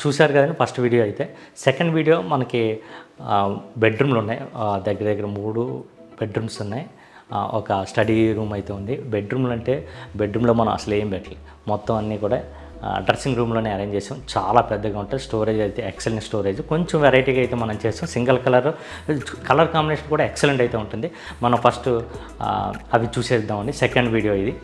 చూశారు కదండి first video అయితే. సెకండ్ వీడియో మనకి బెడ్రూమ్లు ఉన్నాయి. దగ్గర దగ్గర మూడు బెడ్రూమ్స్ ఉన్నాయి. ఒక స్టడీ రూమ్ అయితే ఉంది. బెడ్రూమ్లు అంటే బెడ్రూమ్లో మనం అసలు ఏం పెట్టలేదు మొత్తం అన్నీ కూడా డ్రెస్సింగ్ రూమ్లోనే అరేంజ్ చేసాం. చాలా పెద్దగా ఉంటుంది స్టోరేజ్ అయితే ఎక్సలెంట్ స్టోరేజ్. కొంచెం వెరైటీగా అయితే మనం చేస్తాం. సింగిల్ కలర్ కలర్ కాంబినేషన్ కూడా ఎక్సలెంట్ అయితే ఉంటుంది. మనం ఫస్ట్ అవి చూసేద్దామండి సెకండ్ వీడియో ఇది.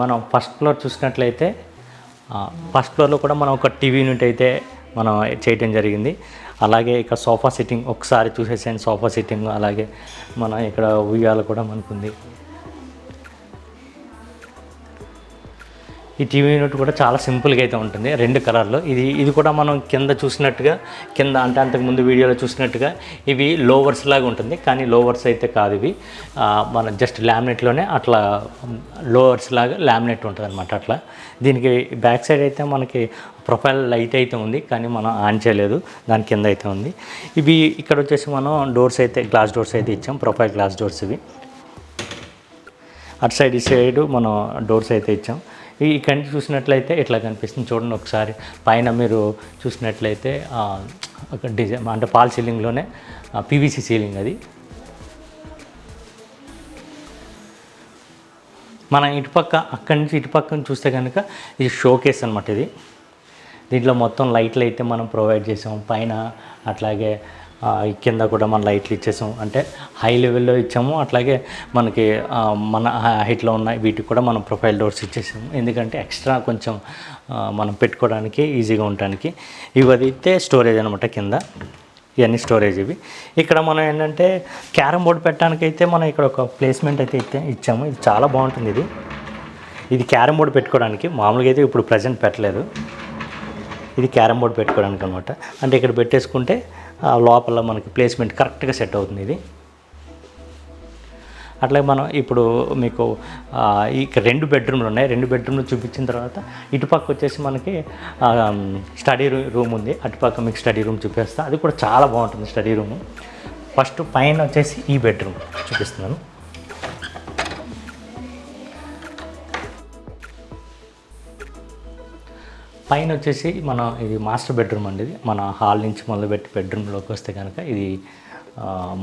మనం ఫస్ట్ ఫ్లోర్ చూసినట్లయితే ఫస్ట్ ఫ్లోర్లో కూడా మనం ఒక టీవీ యూనిట్ అయితే మనం చేయటం జరిగింది. అలాగే ఇక్కడ సోఫా సిట్టింగ్ ఒకసారి చూసేసాను సోఫా సిట్టింగ్ అలాగే మన ఇక్కడ ఉయ్యాల కూడా మనకుంది. ఈ టీవీ యూనిట్ కూడా చాలా సింపుల్గా అయితే ఉంటుంది రెండు కలర్లో. ఇది ఇది కూడా మనం కింద చూసినట్టుగా కింద అంటే అంతకు ముందు వీడియోలో చూసినట్టుగా ఇవి లోవర్స్ లాగా ఉంటుంది కానీ లోవర్స్ అయితే కాదు ఇవి. మన జస్ట్ లామినేట్లోనే అట్లా లోవర్స్ లాగా లామినేట్ ఉంటుంది అనమాట అట్లా. దీనికి బ్యాక్ సైడ్ అయితే మనకి ప్రొఫైల్ లైట్ అయితే ఉంది కానీ మనం ఆన్ చేయలేదు దాని కింద అయితే ఉంది. ఇవి ఇక్కడ వచ్చేసి మనం డోర్స్ అయితే గ్లాస్ డోర్స్ అయితే ఇచ్చాం ప్రొఫైల్ గ్లాస్ డోర్స్ ఇవి. అటు సైడ్ ఈ సైడ్ మనం డోర్స్ అయితే ఇచ్చాం. ఈ ఇక్కడి చూసినట్లయితే ఇట్లా కనిపిస్తుంది చూడండి ఒకసారి. పైన మీరు చూసినట్లయితే ఒక డిజైన్ అంటే పాల్ సీలింగ్లోనే పీవీసీ సీలింగ్ అది. మన ఇటుపక్క అక్కడి నుంచి ఇటుపక్కన చూస్తే కనుక ఇది షోకేస్ అనమాట ఇది. దీంట్లో మొత్తం లైట్లు అయితే మనం ప్రొవైడ్ చేసాం. పైన అట్లాగే కింద కూడా మన లైట్లు ఇచ్చేసాం. అంటే హై లెవెల్లో ఇచ్చాము. అట్లాగే మనకి మన హైట్లో ఉన్న వీటికి కూడా మనం ప్రొఫైల్ డోర్స్ ఇచ్చేసాము. ఎందుకంటే ఎక్స్ట్రా కొంచెం మనం పెట్టుకోవడానికి ఈజీగా ఉండడానికి ఇవి అయితే స్టోరేజ్ అనమాట కింద. ఇవన్నీ స్టోరేజ్ ఇవి. ఇక్కడ మనం ఏంటంటే క్యారమ్ బోర్డ్ పెట్టడానికి అయితే మనం ఇక్కడ ఒక ప్లేస్మెంట్ అయితే ఇచ్చే ఇచ్చాము. ఇది చాలా బాగుంటుంది ఇది. ఇది క్యారమ్ బోర్డ్ పెట్టుకోవడానికి. మామూలుగా అయితే ఇప్పుడు ప్రజెంట్ పెట్టలేదు. ఇది క్యారమ్ బోర్డ్ పెట్టుకోవడానికి అనమాట అంటే ఇక్కడ పెట్టేసుకుంటే లోపల మనకి ప్లేస్మెంట్ కరెక్ట్గా సెట్ అవుతుంది ఇది. అట్లాగే మనం ఇప్పుడు మీకు ఇక్కడ రెండు బెడ్రూమ్లు ఉన్నాయి. రెండు బెడ్రూమ్లు చూపించిన తర్వాత ఇటుపక్క వచ్చేసి మనకి స్టడీ రూ- రూమ్ ఉంది. అటుపక్క మీకు స్టడీ రూమ్ చూపిస్తా. అది కూడా చాలా బాగుంటుంది స్టడీ రూమ్ ఫస్ట్ పైన వచ్చేసి ఈ బెడ్రూమ్ చూపిస్తున్నాను. పైన వచ్చేసి మన ఇది మాస్టర్ బెడ్రూమ్ అండి ఇది. మన హాల్ నుంచి మొదలుపెట్టి బెడ్రూమ్లోకి వస్తే కనుక ఇది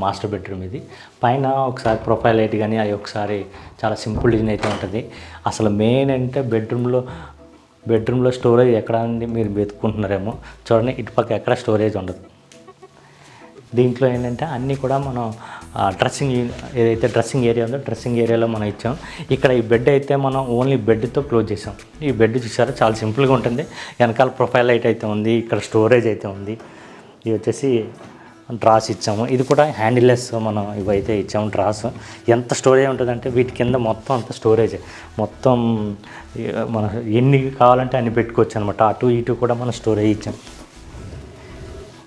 మాస్టర్ బెడ్రూమ్ ఇది. పైన ఒకసారి ప్రొఫైల్ లైట్ కానీ అది ఒకసారి చాలా సింపుల్ డిజైన్ అయితే ఉంటుంది. అసలు మెయిన్ అంటే బెడ్రూమ్లో బెడ్రూమ్లో స్టోరేజ్ ఎక్కడ అండి మీరు వెతుక్కుంటున్నారేమో. చూడండి ఇటుపక్క ఎక్కడ స్టోరేజ్ ఉండదు. దీంట్లో ఏంటంటే అన్నీ కూడా మనం డ్రెస్సింగ్ ఏదైతే డ్రెస్సింగ్ ఏరియా ఉందో డ్రెస్సింగ్ ఏరియాలో మనం ఇచ్చాం. ఇక్కడ ఈ బెడ్ అయితే మనం ఓన్లీ బెడ్తో క్లోజ్ చేసాం ఈ బెడ్ చూసారా? చాలా సింపుల్గా ఉంటుంది. వెనకాల ప్రొఫైల్ లైట్ అయితే ఉంది ఇక్కడ స్టోరేజ్ అయితే ఉంది. ఇది వచ్చేసి డ్రాస్ ఇచ్చాము. ఇది కూడా హ్యాండిల్లెస్ మనం ఇవైతే ఇచ్చాము డ్రాస్ ఎంత స్టోరేజ్ ఉంటుందంటే వీటి కింద మొత్తం అంత స్టోరేజ్ మొత్తం మనం మన ఎన్ని కావాలంటే అన్ని పెట్టుకోవచ్చు అనమాట అటు ఇటు కూడా మనం స్టోరేజ్ ఇచ్చాం.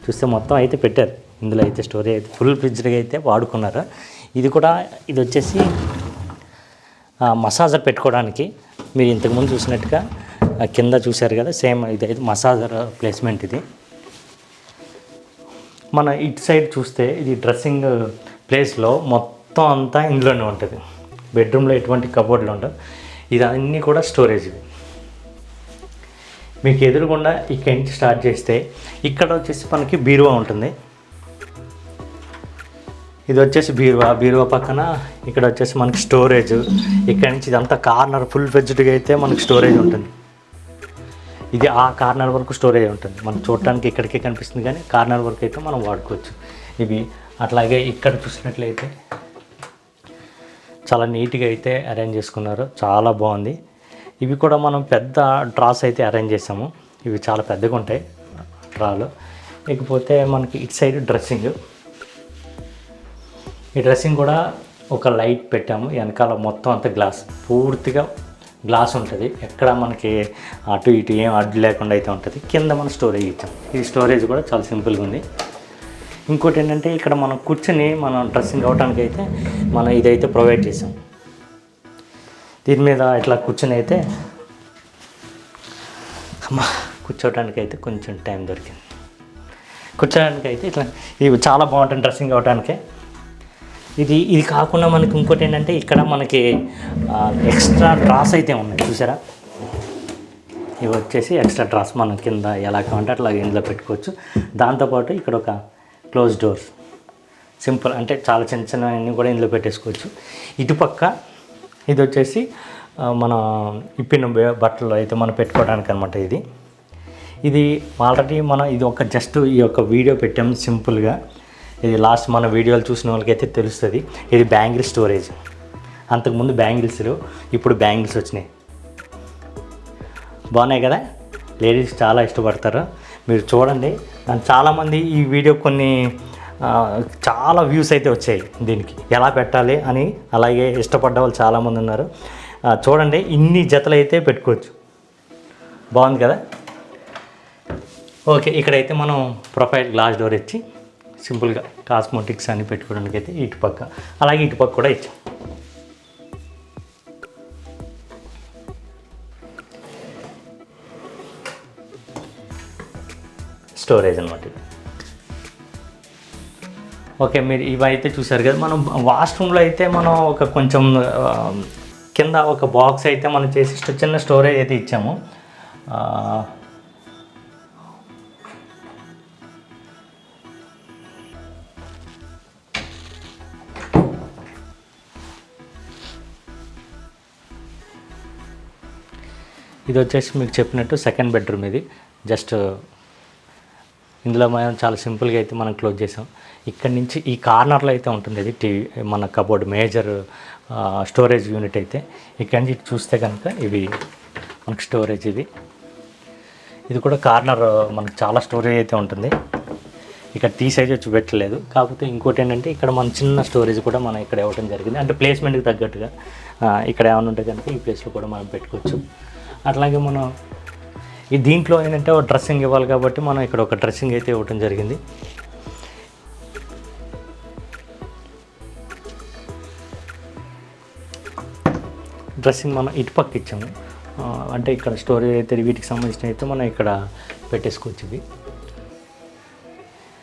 చూస్తే మొత్తం అయితే పెట్టారు. ఇందులో అయితే స్టోరేజ్ అయితే ఫుల్ ఫ్రిడ్జ్గా అయితే వాడుకున్నారు. ఇది కూడా ఇది వచ్చేసి మసాజర్ పెట్టుకోవడానికి మీరు ఇంతకుముందు చూసినట్టుగా కింద చూశారు కదా సేమ్ ఇది అయితే మసాజర్ ప్లేస్మెంట్ ఇది. మన ఇటు సైడ్ చూస్తే ఇది డ్రెస్సింగ్ ప్లేస్లో మొత్తం అంతా ఇందులోనే ఉంటుంది. బెడ్రూమ్లో ఎటువంటి కబోర్డ్లు ఉండవు. ఇది కూడా స్టోరేజ్ ఇవి. మీకు ఎదురుగుండా ఇక్కడి నుంచి స్టార్ట్ చేస్తే ఇక్కడ వచ్చేసి మనకి బీరువా ఉంటుంది. ఇది వచ్చేసి బీరువా బీరువా పక్కన ఇక్కడ వచ్చేసి మనకి స్టోరేజ్ ఇక్కడ నుంచి ఇదంతా కార్నర్ ఫుల్ ఫెజ్డ్గా అయితే మనకి స్టోరేజ్ ఉంటుంది. ఇది ఆ కార్నర్ వరకు స్టోరేజ్ ఉంటుంది. మనం చూడటానికి ఇక్కడికే కనిపిస్తుంది కానీ కార్నర్ వరకు అయితే మనం వాడుకోవచ్చు. ఇవి అట్లాగే ఇక్కడ చూసినట్లయితే చాలా నీట్గా అయితే అరేంజ్ చేసుకున్నారు. చాలా బాగుంది. ఇవి కూడా మనం పెద్ద డ్రాస్ అయితే అరేంజ్ చేసాము. ఇవి చాలా పెద్దగా ఉంటాయి డ్రాలు ఇకపోతే మనకి ఇటు సైడ్ డ్రెస్సింగ్ ఈ డ్రెస్సింగ్ కూడా ఒక లైట్ పెట్టాము. వెనకాల మొత్తం అంతా గ్లాస్. పూర్తిగా గ్లాస్ ఉంటుంది. ఎక్కడ మనకి అటు ఇటు ఏం అడ్డు లేకుండా అయితే ఉంటుంది. కింద మనం స్టోరేజ్ ఇచ్చాం. ఈ స్టోరేజ్ కూడా చాలా సింపుల్గా ఉంది. ఇంకోటి ఏంటంటే ఇక్కడ మనం కూర్చొని మనం డ్రెస్సింగ్ అవడానికి అయితే మనం ఇదైతే ప్రొవైడ్ చేసాం. దీని మీద ఇట్లా కూర్చొని అయితే అమ్మా కూర్చోవడానికి అయితే కొంచెం టైం దొరికింది. కూర్చోడానికి అయితే ఇట్లా ఇవి చాలా బాగుంటుంది డ్రెస్సింగ్ అవడానికి ఇది ఇది కాకుండా మనకి ఇంకోటి ఏంటంటే ఇక్కడ మనకి ఎక్స్ట్రా డ్రాస్ అయితే ఉన్నాయి. చూసారా? ఇవి వచ్చేసి ఎక్స్ట్రా డ్రాస్ మనం కింద ఎలా కావాలంటే అట్లా ఇందులో పెట్టుకోవచ్చు. దాంతోపాటు ఇక్కడ ఒక క్లోజ్ డోర్స్ సింపుల్ అంటే చాలా చిన్న చిన్నవన్నీ కూడా ఇందులో పెట్టేసుకోవచ్చు. ఇటుపక్క ఇది వచ్చేసి మన ఇప్పిన బట్టలు అయితే మనం పెట్టుకోవడానికి అనమాట ఇది. ఇది ఆల్రెడీ మనం ఇది ఒక జస్ట్ ఈ యొక్క వీడియో పెట్టాము సింపుల్గా. ఇది లాస్ట్ మన వీడియోలు చూసిన వాళ్ళకైతే తెలుస్తుంది. ఇది బ్యాంగిల్ స్టోరేజ్ అంతకుముందు బ్యాంగిల్స్లు ఇప్పుడు బ్యాంగిల్స్ వచ్చినాయి. బాగున్నాయి కదా? లేడీస్ చాలా ఇష్టపడతారు. మీరు చూడండి. దాని చాలామంది ఈ వీడియో కొన్ని చాలా వ్యూస్ అయితే వచ్చాయి దీనికి. ఎలా పెట్టాలి అని అలాగే ఇష్టపడ్డ వాళ్ళు చాలామంది ఉన్నారు. చూడండి. ఇన్ని జతలు అయితే పెట్టుకోవచ్చు. బాగుంది కదా? ఓకే. ఇక్కడైతే మనం ప్రొఫైల్ గ్లాస్ డోర్ ఇచ్చి సింపుల్గా కాస్మోటిక్స్ అని పెట్టుకోవడానికి అయితే ఇటు పక్క అలాగే ఇటు పక్క కూడా ఇచ్చాం. స్టోరేజ్ అనమాట ఇది. ఓకే మీరు ఇవైతే చూసారు కదా మనం వాష్రూమ్లో అయితే మనం ఒక కొంచెం కింద ఒక బాక్స్ అయితే మనం చేసి చిన్న స్టోరేజ్ అయితే ఇచ్చాము. ఇది వచ్చేసి మీకు చెప్పినట్టు సెకండ్ బెడ్రూమ్ ఇది. జస్ట్ uh, ఇందులో మనం చాలా సింపుల్గా అయితే మనం క్లోజ్ చేసాం. ఇక్కడ నుంచి ఈ కార్నర్లో అయితే ఉంటుంది ఇది టీవీ మన కబోర్డ్ మేజర్ స్టోరేజ్ యూనిట్ అయితే. ఇక్కడ నుంచి చూస్తే కనుక ఇవి మనకు స్టోరేజ్ ఇది. ఇది కూడా కార్నర్ uh, మనకు చాలా స్టోరేజ్ అయితే ఉంటుంది. ఇక్కడ తీసేసి వచ్చి పెట్టలేదు కాకపోతే ఇంకోటి ఏంటంటే ఇక్కడ మన చిన్న స్టోరేజ్ కూడా మనం ఇక్కడ ఇవ్వడం జరిగింది. అంటే ప్లేస్మెంట్కి తగ్గట్టుగా uh, ఇక్కడ ఏమైనా ఉంటే కనుక ఈ ప్లేస్లో కూడా మనం పెట్టుకోవచ్చు. అట్లాగే మనం ఈ దీంట్లో ఏంటంటే ఒక డ్రెస్సింగ్ ఇవ్వాలి కాబట్టి మనం ఇక్కడ ఒక డ్రెస్సింగ్ అయితే ఇవ్వడం జరిగింది. డ్రెస్సింగ్ మనం ఇటుపక్క ఇచ్చాము. అంటే ఇక్కడ స్టోరీ అయితే వీటికి సంబంధించిన అయితే మనం ఇక్కడ పెట్టేసుకోవచ్చు ఇవి.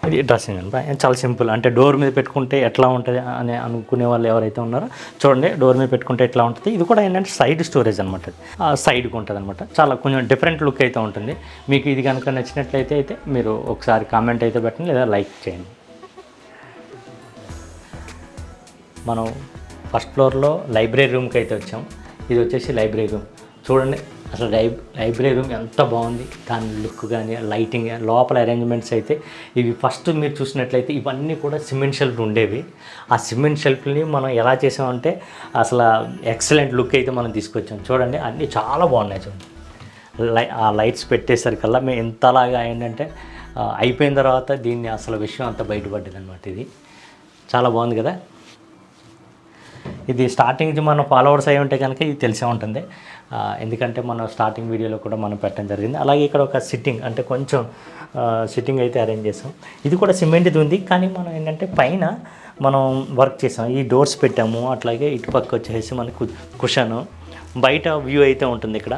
ఇది డ్రెస్సింగ్ అనమాట చాలా సింపుల్. అంటే డోర్ మీద పెట్టుకుంటే ఎట్లా ఉంటుంది అని అనుకునే వాళ్ళు ఎవరైతే ఉన్నారో చూడండి డోర్ మీద పెట్టుకుంటే ఎట్లా ఉంటుంది? ఇది కూడా ఏంటంటే సైడ్ స్టోరేజ్ అనమాట సైడ్కి ఉంటుంది అనమాట చాలా కొంచెం డిఫరెంట్ లుక్ అయితే ఉంటుంది. మీకు ఇది కనుక నచ్చినట్లయితే అయితే మీరు ఒకసారి కామెంట్ అయితే పెట్టండి లేదా లైక్ చేయండి. మనం ఫస్ట్ ఫ్లోర్లో లైబ్రరీ రూమ్కి అయితే వచ్చాం. ఇది వచ్చేసి లైబ్రరీ రూమ్. చూడండి అసలు లై లైబ్రరీ రూమ్ ఎంత బాగుంది. దాని లుక్ కానీ లైటింగ్ లోపల అరేంజ్మెంట్స్ అయితే ఇవి ఫస్ట్ మీరు చూసినట్లయితే ఇవన్నీ కూడా సిమెంట్ షెల్ఫ్ ఉండేవి. ఆ సిమెంట్ షెల్ఫ్ని మనం ఎలా చేసామంటే అసలు ఎక్సలెంట్ లుక్ అయితే మనం తీసుకొచ్చాం. చూడండి అన్నీ చాలా బాగున్నాయి చూడండి. లై ఆ లైట్స్ పెట్టేసరికల్లా మేము ఎంతలాగా ఏంటంటే అయిపోయిన తర్వాత దీన్ని అసలు విషయం అంతా బయటపడ్డది అనమాట ఇది. చాలా బాగుంది కదా? ఇది స్టార్టింగ్ మన ఫాలోవర్స్ అయి ఉంటే కనుక ఇది తెలిసే ఉంటుంది. ఎందుకంటే మనం స్టార్టింగ్ వీడియోలో కూడా మనం పెట్టడం జరిగింది. అలాగే ఇక్కడ ఒక సిట్టింగ్ అంటే కొంచెం సిట్టింగ్ అయితే అరేంజ్ చేసాం. ఇది కూడా సిమెంట్ది ఉంది కానీ మనం ఏంటంటే పైన మనం వర్క్ చేసాం. ఈ డోర్స్ పెట్టాము అట్లాగే ఇటు పక్క వచ్చేసి మనకు కుషను బయట వ్యూ అయితే ఉంటుంది ఇక్కడ.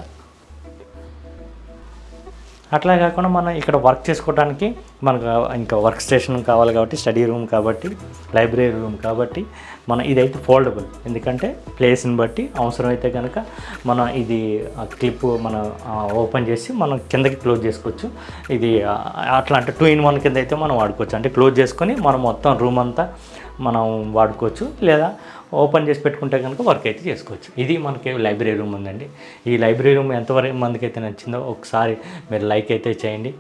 అట్లా కాకుండా మనం ఇక్కడ వర్క్ చేసుకోవడానికి మనకు ఇంకా వర్క్ స్టేషన్ కావాలి కాబట్టి స్టడీ రూమ్ కాబట్టి లైబ్రరీ రూమ్ కాబట్టి మన ఇదైతే ఫోల్డబుల్ ఎందుకంటే ప్లేస్ని బట్టి అవసరమైతే కనుక మనం ఇది క్లిప్ మనం ఓపెన్ చేసి మనం కిందకి క్లోజ్ చేసుకోవచ్చు. ఇది అట్లా అంటే టూ ఇన్ వన్ కింద అయితే మనం వాడుకోవచ్చు. అంటే క్లోజ్ చేసుకొని మనం మొత్తం రూమ్ అంతా మనం వాడుకోవచ్చు. లేదా ఓపెన్ చేసి పెట్టుకుంటే కనుక వర్క్ అయితే చేసుకోవచ్చు. ఇది మనకి లైబ్రరీ రూమ్ ఉందండి. ఈ లైబ్రరీ రూమ్ ఎంతవరకు మందికైతే నచ్చిందో ఒకసారి మీరు లైక్ అయితే చేయండి.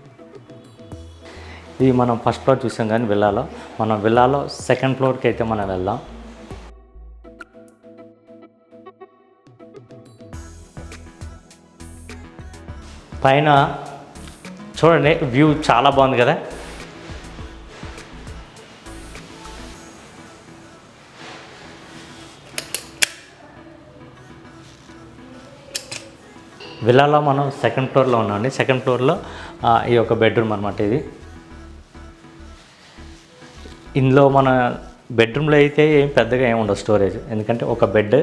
ఇది మనం ఫస్ట్ ఫ్లోర్ చూసాం కానీ విల్లాలో. మనం విల్లాలో సెకండ్ ఫ్లోర్కి అయితే మనం వెళ్దాం. పైన చూడండి వ్యూ చాలా బాగుంది కదా. విల్లాలో మనం సెకండ్ ఫ్లోర్లో ఉన్నామండి. సెకండ్ ఫ్లోర్లో ఈ యొక్క బెడ్రూమ్ అనమాట ఇది. ఇందులో మన బెడ్రూమ్లో అయితే ఏం పెద్దగా ఏమి ఉండదు స్టోరేజ్. ఎందుకంటే ఒక బెడ్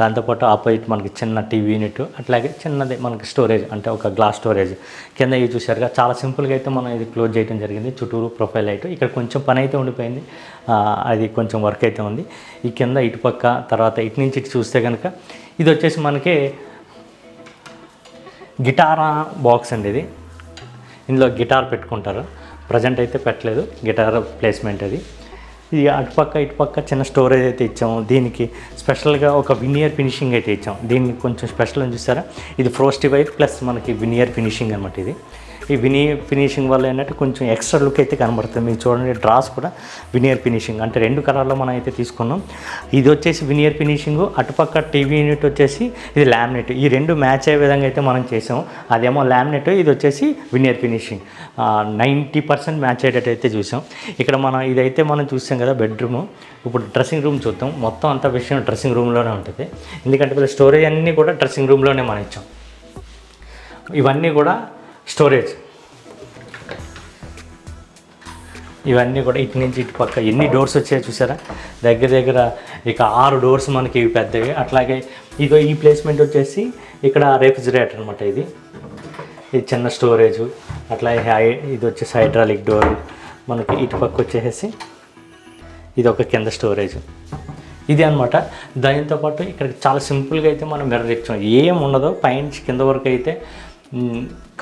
దాంతోపాటు ఆపోజిట్ మనకి చిన్న టీవీ యూనిట్ అట్లాగే చిన్నది మనకి స్టోరేజ్ అంటే ఒక గ్లాస్ స్టోరేజ్. కింద ఇవి చూసారుగా చాలా సింపుల్గా అయితే మనం ఇది క్లోజ్ చేయడం జరిగింది. చుట్టూరు ప్రొఫైల్ లైట్. ఇక్కడ కొంచెం పని అయితే ఉండిపోయింది. అది కొంచెం వర్క్ అయితే ఉంది. ఈ కింద ఇటుపక్క తర్వాత ఇటు నుంచి ఇటు చూస్తే కనుక ఇది వచ్చేసి మనకి గిటారా బాక్స్ అండి ఇది. ఇందులో గిటార్ పెట్టుకుంటారు. ప్రజెంట్ అయితే పెట్టలేదు. గిటార్ ప్లేస్మెంట్ అది. ఇది అటుపక్క ఇటుపక్క చిన్న స్టోరేజ్ అయితే ఇచ్చాము. దీనికి స్పెషల్గా ఒక వినియర్ ఫినిషింగ్ అయితే ఇచ్చాం దీనికి కొంచెం స్పెషల్ అని చూసారా ఇది ఫ్రోస్టి వైట్ ప్లస్ మనకి వినియర్ ఫినిషింగ్ అనమాట ఇది. ఈ వినీ ఫినిషింగ్ వల్ల ఏంటంటే కొంచెం ఎక్స్ట్రా లుక్ అయితే కనబడుతుంది. మీరు చూడండి డ్రాస్ కూడా వినియర్ ఫినిషింగ్ అంటే రెండు కలర్లో మనం అయితే తీసుకున్నాం. ఇది వచ్చేసి వినియర్ ఫినిషింగ్ అటుపక్క టీవీ యూనిట్ వచ్చేసి ఇది లామినేట్ ఈ రెండు మ్యాచ్ అయ్యే విధంగా అయితే మనం చేసాం. అదేమో లామినేట్ ఇది వచ్చేసి veneer finishing ninety percent match అయ్యేటట్టు అయితే చూసాం. ఇక్కడ మనం ఇదైతే మనం చూసాం కదా బెడ్రూమ్ ఇప్పుడు డ్రెస్సింగ్ రూమ్ చూద్దాం. మొత్తం అంత విషయం డ్రెస్సింగ్ రూమ్లోనే ఉంటుంది. ఎందుకంటే స్టోరేజ్ అన్నీ కూడా డ్రెస్సింగ్ రూమ్లోనే మనం ఇచ్చాం. ఇవన్నీ కూడా స్టోరేజ్. ఇవన్నీ కూడా ఇటు నుంచి ఇటు పక్క ఎన్ని డోర్స్ వచ్చాయో చూసారా? దగ్గర దగ్గర ఇక ఆరు డోర్స్ మనకి ఇవి పెద్దవి. అట్లాగే ఇక ఈ ప్లేస్మెంట్ వచ్చేసి ఇక్కడ రెఫ్రిజిరేటర్ అనమాట ఇది. ఇది చిన్న స్టోరేజ్. అట్లాగే హై- ఇది వచ్చేసి హైడ్రాలిక్ డోర్. మనకి ఇటు పక్క వచ్చేసి ఇది ఒక కింద స్టోరేజ్. ఇది అనమాట దానితో పాటు ఇక్కడ చాలా సింపుల్గా అయితే మనం మిర్రర్ ఇచ్చాం. ఏం ఉండదు. పైనుంచి కింద వరకు అయితే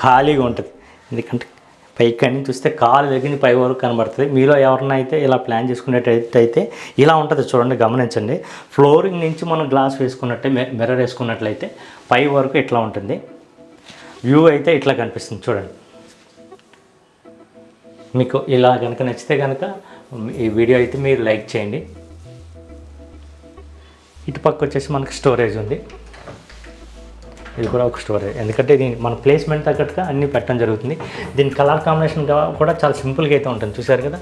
ఖాళీగా ఉంటుంది. ఎందుకంటే పైకి నుంచి చూస్తే కాలు దగ్గర పై వరకు కనబడుతుంది. మీలో ఎవరినైనా అయితే ఇలా ప్లాన్ చేసుకునేటైతే ఇలా ఉంటుంది. చూడండి గమనించండి. ఫ్లోరింగ్ నుంచి మనం గ్లాస్ వేసుకున్నట్టే మిర్రర్ వేసుకున్నట్లయితే పై వరకు ఇట్లా ఉంటుంది. వ్యూ అయితే ఇట్లా కనిపిస్తుంది. చూడండి. మీకు ఇలా కనుక నచ్చితే కనుక ఈ వీడియో అయితే మీరు లైక్ చేయండి. ఇటు పక్క వచ్చేసి మనకి స్టోరేజ్ ఉంది. ఇది కూడా ఒక స్టోరే ఎందుకంటే దీని మన ప్లేస్మెంట్ తగ్గట్టుగా అన్నీ పెట్టడం జరుగుతుంది. దీని కలర్ కాంబినేషన్ కూడా చాలా సింపుల్గా అయితే ఉంటుంది. చూసారు కదా?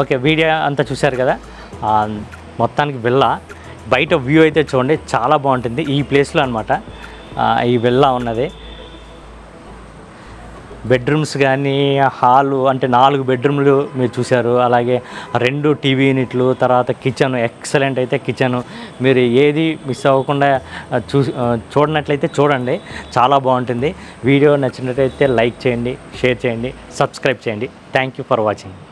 ఓకే వీడియో అంతా చూశారు కదా? మొత్తానికి విల్లా బయట వ్యూ అయితే చూడండి చాలా బాగుంటుంది. ఈ ప్లేస్లో అనమాట ఈ విల్లా ఉన్నది. బెడ్రూమ్స్ కానీ హాలు అంటే నాలుగు బెడ్రూమ్లు మీరు చూశారు. అలాగే రెండు టీవీ యూనిట్లు తర్వాత కిచెన్ ఎక్సలెంట్ అయితే కిచెన్ మీరు ఏది మిస్ అవ్వకుండా చూ చూడనట్లయితే చూడండి. చాలా బాగుంటుంది. వీడియో నచ్చినట్లయితే లైక్ చేయండి షేర్ చేయండి సబ్స్క్రైబ్ చేయండి. Thank you for watching